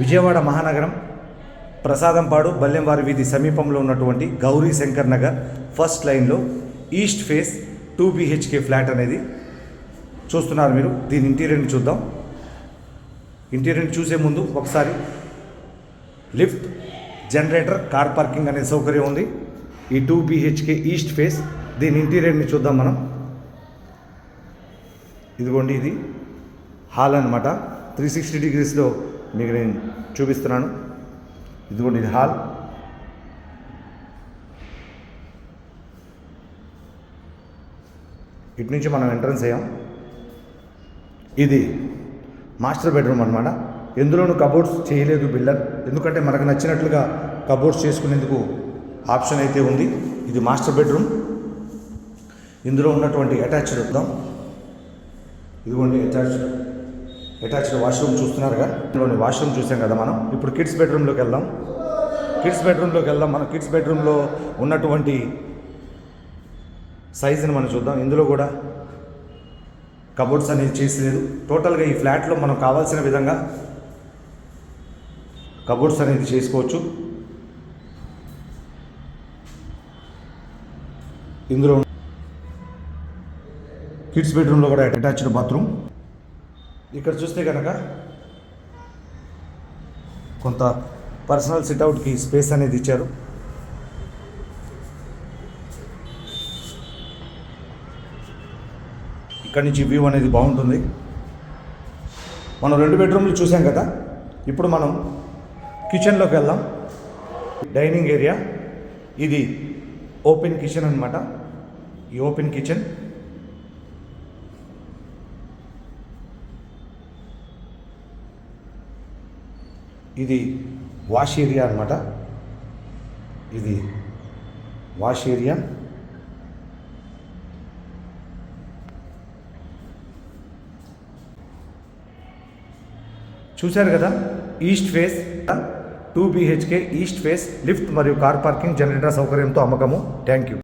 విజయవాడ మహానగరం ప్రసాదంపాడు బల్లెంవారి వీధి సమీపంలో ఉన్నటువంటి గౌరీ శంకర్ నగర్ ఫస్ట్ లైన్లో east face two BHK flat అనేది చూస్తున్నారు మీరు. దీని ఇంటీరియర్ని చూద్దాం. ఇంటీరియర్ని చూసే ముందు ఒకసారి లిఫ్ట్ జనరేటర్ కార్ పార్కింగ్ అనే సౌకర్యం ఉంది. ఈ టూ బీహెచ్కే ఈస్ట్ ఫేస్ దీని ఇంటీరియర్ని చూద్దాం మనం. ఇదిగోండి ఇది. హాల్ అనమాట త్రీ సిక్స్టీ డిగ్రీస్లో మీకు నేను చూపిస్తున్నాను. ఇదిగోండి ఇది హాల్. ఇటు నుంచి మనం ఎంట్రన్స్ అయ్యాం. ఇది మాస్టర్ బెడ్రూమ్ అనమాట ఎందులోనూ కబోర్డ్స్ చేయలేదు బిల్డర్. ఎందుకంటే మనకు నచ్చినట్లుగా కబోర్డ్స్ చేసుకునేందుకు ఆప్షన్ అయితే ఉంది. ఇది మాస్టర్ బెడ్రూమ్. ఇందులో ఉన్నటువంటి అటాచ్డ్ వద్దాం ఇదిగోండి అటాచ్డ్. అటాచ్డ్ వాష్రూమ్ చూస్తున్నారుగా ఇందులోని వాష్రూమ్ చూసాం కదా మనం. ఇప్పుడు కిడ్స్ బెడ్రూమ్లోకి వెళ్దాం. కిడ్స్ బెడ్రూమ్లోకి వెళ్దాం. మనం కిడ్స్ బెడ్రూమ్లో ఉన్నటువంటి సైజుని మనం చూద్దాం. ఇందులో కూడా కబోర్డ్స్ అనేది చేసలేదు. టోటల్గా ఈ ఫ్లాట్లో మనం కావాల్సిన విధంగా కబోర్డ్స్ అనేది చేసుకోవచ్చు. ఇందులో కిడ్స్ బెడ్రూమ్లో కూడా అటాచ్డ్ బాత్రూమ్. ఇక్కడ చూస్తే కనుక కొంత పర్సనల్ సిట్అవుట్కి స్పేస్ అనేది ఇచ్చారు. ఇక్కడ నుంచి వ్యూ అనేది బాగుంటుంది. మనం రెండు బెడ్రూమ్లు చూసాం కదా ఇప్పుడు మనం కిచెన్లోకి వెళ్దాం. డైనింగ్ ఏరియా ఇది ఓపెన్ కిచెన్ అనమాట ఈ ఓపెన్ కిచెన్ ఇది వాష్ ఏరియా అనమాట ఇది వాష్ ఏరియా. చూశారు కదా? East face two BHK east face lift మరియు కార్ పార్కింగ్ జనరేటర్ సౌకర్యంతో అమ్మకము. Thank you.